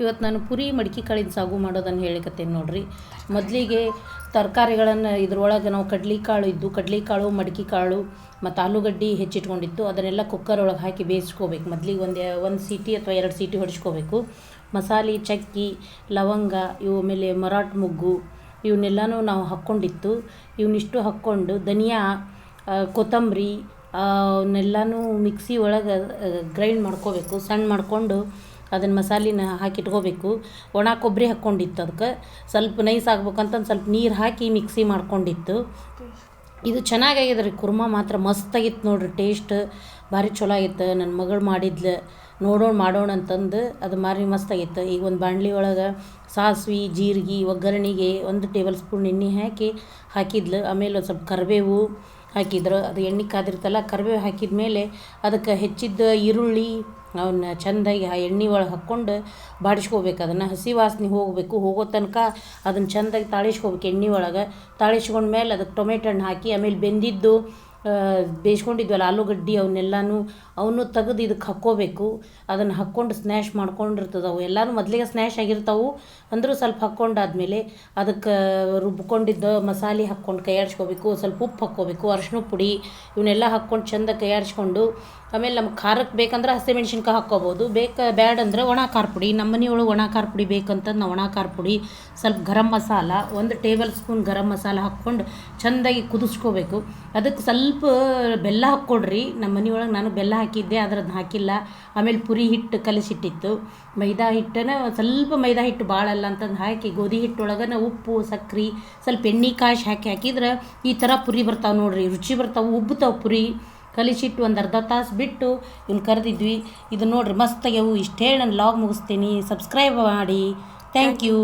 ಇವತ್ತು ನಾನು ಪುರಿ ಮಡಿಕೆ ಕಾಳಿನ ಸಾಗು ಮಾಡೋದನ್ನು ಹೇಳಿಕತ್ತೇನೆ ನೋಡ್ರಿ. ಮೊದಲಿಗೆ ತರಕಾರಿಗಳನ್ನು ಇದ್ರೊಳಗೆ ನಾವು ಕಡ್ಲೆಕಾಳು ಇದ್ದು ಕಡ್ಲೆಕಾಳು, ಮಡಿಕೆ ಕಾಳು ಮತ್ತು ಆಲೂಗಡ್ಡೆ ಹೆಚ್ಚಿಟ್ಕೊಂಡಿತ್ತು. ಅದನ್ನೆಲ್ಲ ಕುಕ್ಕರ್ ಒಳಗೆ ಹಾಕಿ ಬೇಯಿಸ್ಕೋಬೇಕು. ಮೊದಲಿಗೆ ಒಂದು ಒಂದು ಸೀಟಿ ಅಥವಾ ಎರಡು ಸೀಟಿ ಹೊಡಿಸ್ಕೋಬೇಕು. ಮಸಾಲೆ, ಚಕ್ಕಿ, ಲವಂಗ ಇವು ಆಮೇಲೆ ಮರಾಠ ಮೊಗ್ಗು ಇವನ್ನೆಲ್ಲನೂ ನಾವು ಹಾಕ್ಕೊಂಡಿತ್ತು. ಇವನ್ನಿಷ್ಟು ಹಾಕ್ಕೊಂಡು ಧನಿಯಾ ಕೊತ್ತಂಬರಿ ಅವನ್ನೆಲ್ಲನೂ ಮಿಕ್ಸಿ ಒಳಗೆ ಗ್ರೈಂಡ್ ಮಾಡ್ಕೋಬೇಕು. ಸಣ್ಣ ಮಾಡಿಕೊಂಡು ಅದನ್ನು ಮಸಾಲಿನ ಹಾಕಿ ಇಟ್ಕೋಬೇಕು. ಒಣ ಕೊಬ್ಬರಿ ಹಾಕ್ಕೊಂಡಿತ್ತು ಅದಕ್ಕೆ ಸ್ವಲ್ಪ ನೈಸ್ ಆಗ್ಬೇಕಂತಂದು ಸ್ವಲ್ಪ ನೀರು ಹಾಕಿ ಮಿಕ್ಸಿ ಮಾಡ್ಕೊಂಡಿತ್ತು. ಇದು ಚೆನ್ನಾಗಾಗಿದೆ ರೀ ಕುರ್ಮಾ ಮಾತ್ರ. ಮಸ್ತಾಗಿತ್ತು ನೋಡ್ರಿ ಟೇಸ್ಟ್. ಭಾರಿ ಚಲೋ ಆಗಿತ್ತು. ನನ್ನ ಮಗಳು ಮಾಡಿದ್ಲು. ನೋಡೋಣ ಮಾಡೋಣ ಅಂತಂದು ಅದು ಮಾರಿ ಮಸ್ತಾಗಿತ್ತು ಈಗ ಒಂದು ಬಾಣಲಿ ಒಳಗೆ ಸಾಸ್ವಿ, ಜೀರಿಗೆ, ಒಗ್ಗರಣೆಗೆ ಒಂದು ಟೇಬಲ್ ಸ್ಪೂನ್ ಎಣ್ಣೆ ಹಾಕಿ ಹಾಕಿದ್ಲು. ಆಮೇಲೆ ಒಂದು ಸ್ವಲ್ಪ ಕರಿಬೇವು ಹಾಕಿದ್ರು. ಅದು ಎಣ್ಣೆ ಕಾದಿರ್ತಲ್ಲ, ಕರಿಬೇವು ಹಾಕಿದ ಮೇಲೆ ಅದಕ್ಕೆ ಹೆಚ್ಚಿದ್ದ ಈರುಳ್ಳಿ, ಅವನ್ನ ಚೆಂದಾಗಿ ಆ ಎಣ್ಣೆ ಒಳಗೆ ಹಾಕ್ಕೊಂಡು ಬಾಡಿಸ್ಕೋಬೇಕು. ಅದನ್ನು ಹಸಿ ವಾಸನೆ ಹೋಗಬೇಕು. ಹೋಗೋ ತನಕ ಅದನ್ನು ಚೆಂದಾಗಿ ತಾಳಿಸ್ಕೋಬೇಕು ಎಣ್ಣೆ ಒಳಗೆ. ತಾಳಿಸ್ಕೊಂಡ ಮೇಲೆ ಅದಕ್ಕೆ ಟೊಮೆಟೊ ಹಣ್ಣು ಹಾಕಿ ಆಮೇಲೆ ಬೆಂದಿದ್ದು ಬೇಯಿಸ್ಕೊಂಡಿದ್ವಲ್ಲ ಆಲೂಗಡ್ಡೆ ಅವನ್ನೆಲ್ಲನೂ ಅವನ್ನೂ ತೆಗೆದು ಇದಕ್ಕೆ ಹಾಕ್ಕೋಬೇಕು. ಅದನ್ನು ಹಾಕ್ಕೊಂಡು ಸ್ನ್ಯಾಶ್ ಮಾಡ್ಕೊಂಡಿರ್ತದೆ. ಅವು ಎಲ್ಲನೂ ಮೊದಲಿಗೆ ಸ್ನ್ಯಾಶ್ ಆಗಿರ್ತಾವೆ. ಅಂದರೂ ಸ್ವಲ್ಪ ಹಾಕ್ಕೊಂಡಾದ್ಮೇಲೆ ಅದಕ್ಕೆ ರುಬ್ಕೊಂಡಿದ್ದ ಮಸಾಲೆ ಹಾಕ್ಕೊಂಡು ಕೈಯಾಡಿಸ್ಕೋಬೇಕು. ಸ್ವಲ್ಪ ಉಪ್ಪು ಹಾಕ್ಕೋಬೇಕು ಅರಶಿನ ಪುಡಿ ಇವನ್ನೆಲ್ಲ ಹಾಕ್ಕೊಂಡು ಚೆಂದ ಕೈಯಾಡಿಸ್ಕೊಂಡು, ಆಮೇಲೆ ನಮ್ಗೆ ಖಾರಕ್ಕೆ ಬೇಕಂದ್ರೆ ಹಸಿಮೆಣ್ಸಿನ್ಕಾಯಿ ಹಾಕ್ಕೋಬೋದು. ಬೇಕು, ಬ್ಯಾಡ್ ಅಂದರೆ ಒಣ ಖಾರ ಪುಡಿ. ನಮ್ಮ ಮನೆಯೊಳಗೆ ಒಣ ಖಾರ ಪುಡಿ ಬೇಕಂತಂದು ನಾವು ಒಣ ಖಾರ ಪುಡಿ, ಸ್ವಲ್ಪ ಗರಂ ಮಸಾಲ, ಒಂದು ಟೇಬಲ್ ಸ್ಪೂನ್ ಗರಂ ಮಸಾಲ ಹಾಕ್ಕೊಂಡು ಚೆಂದಾಗಿ ಕುದಿಸ್ಕೋಬೇಕು. ಅದಕ್ಕೆ ಸ್ವಲ್ಪ ಬೆಲ್ಲ ಹಾಕ್ಕೊಡ್ರಿ. ನಮ್ಮ ಮನೆಯೊಳಗೆ ನಾನು ಬೆಲ್ಲ ಹಾಕಿದ್ದೆ ಅದ್ರದ್ದು ಹಾಕಿಲ್ಲ. ಆಮೇಲೆ ಪುರಿ ಹಿಟ್ಟು ಕಲಸಿಟ್ಟಿತ್ತು. ಮೈದಾ ಹಿಟ್ಟನ ಸ್ವಲ್ಪ ಮೈದಾ ಹಿಟ್ಟು ಭಾಳ ಅಲ್ಲ ಅಂತಂದು ಹಾಕಿ, ಗೋಧಿ ಹಿಟ್ಟೊಳಗನ ಉಪ್ಪು, ಸಕ್ರೆ, ಸ್ವಲ್ಪ ಎಣ್ಣೆ ಕಾಯಿ ಹಾಕಿ ಹಾಕಿದ್ರೆ ಈ ಥರ ಪುರಿ ಬರ್ತಾವೆ ನೋಡ್ರಿ. ರುಚಿ ಬರ್ತಾವೆ ಉಬ್ಬುತ್ತಾವೆ ಪುರಿ. ಕಲಿಸಿಟ್ಟು ಒಂದು ಅರ್ಧ ತಾಸು ಬಿಟ್ಟು ಇವ್ನ ಕರೆದಿದ್ವಿ. ಇದು ನೋಡ್ರಿ ಮಸ್ತಾಗ್ಯವು ಇಷ್ಟೇ ನಾನು ಲಾಗ್ ಮುಗಿಸ್ತೀನಿ. ಸಬ್ಸ್ಕ್ರೈಬ್ ಮಾಡಿ. Thank you.